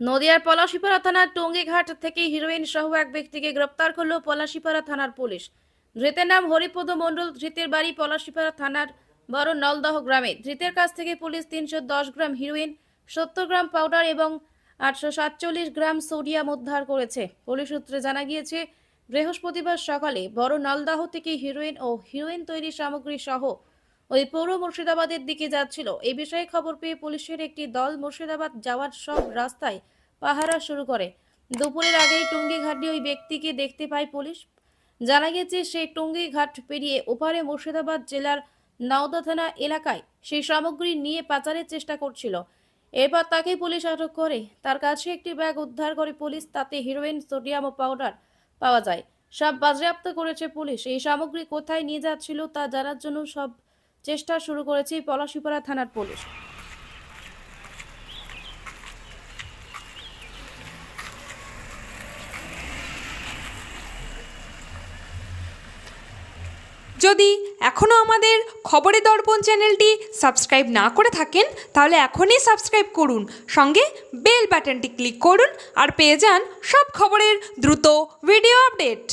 নদিয়ার পলাশিপাড়া থানার টঙ্গীঘাট থেকে হিরোইন সহ এক ব্যক্তিকে গ্রেপ্তার করল পলাশিপাড়া থানার পুলিশ। ধৃতের নাম হরিপদ মণ্ডল, ধৃতের বাড়ি পলাশিপাড়া থানার বড় নলদহ গ্রামে। ধৃতের কাছ থেকে পুলিশ তিনশো দশ গ্রাম হিরোইন, সত্তর গ্রাম পাউডার এবং আটশো সাতচল্লিশ গ্রাম সোডিয়াম উদ্ধার করেছে। পুলিশ সূত্রে জানা গিয়েছে, বৃহস্পতিবার সকালে বড় নলদাহ থেকে হিরোইন ও হিরোইন তৈরি সামগ্রী সহ ওই পৌর মুর্শিদাবাদের দিকে যাচ্ছিল। এই বিষয়ে খবর পেয়ে পুলিশের একটি দল মুর্শিদাবাদ যাওয়ার সব রাস্তায় পাহারা শুরু করে। দুপুরের আগেই টুঙ্গি ঘাটে ওই ব্যক্তিকে দেখতে পায় পুলিশ। জানা গেছে সেই টুঙ্গি ঘাট পেরিয়ে ওপারে মুর্শিদাবাদ জেলার নাওদা থানা এলাকায় সেই সামগ্রী নিয়ে পাচারের চেষ্টা করছিল। এরপর তাকে পুলিশ আটক করে। তার কাছে একটি ব্যাগ উদ্ধার করে পুলিশ, তাতে হিরোইন, সোডিয়াম ও পাউডার পাওয়া যায়। সব বাজেয়াপ্ত করেছে পুলিশ। এই সামগ্রী কোথায় নিয়ে যাচ্ছিল তা জানার জন্য সব চেষ্টা শুরু করেছে পলাশিপাড়া থানার পুলিশ। যদি এখনও আমাদের খবরের দর্পণ চ্যানেলটি সাবস্ক্রাইব না করে থাকেন, তাহলে এখনই সাবস্ক্রাইব করুন, সঙ্গে বেল বাটনটি ক্লিক করুন আর পেয়ে যান সব খবরের দ্রুত ভিডিও আপডেট।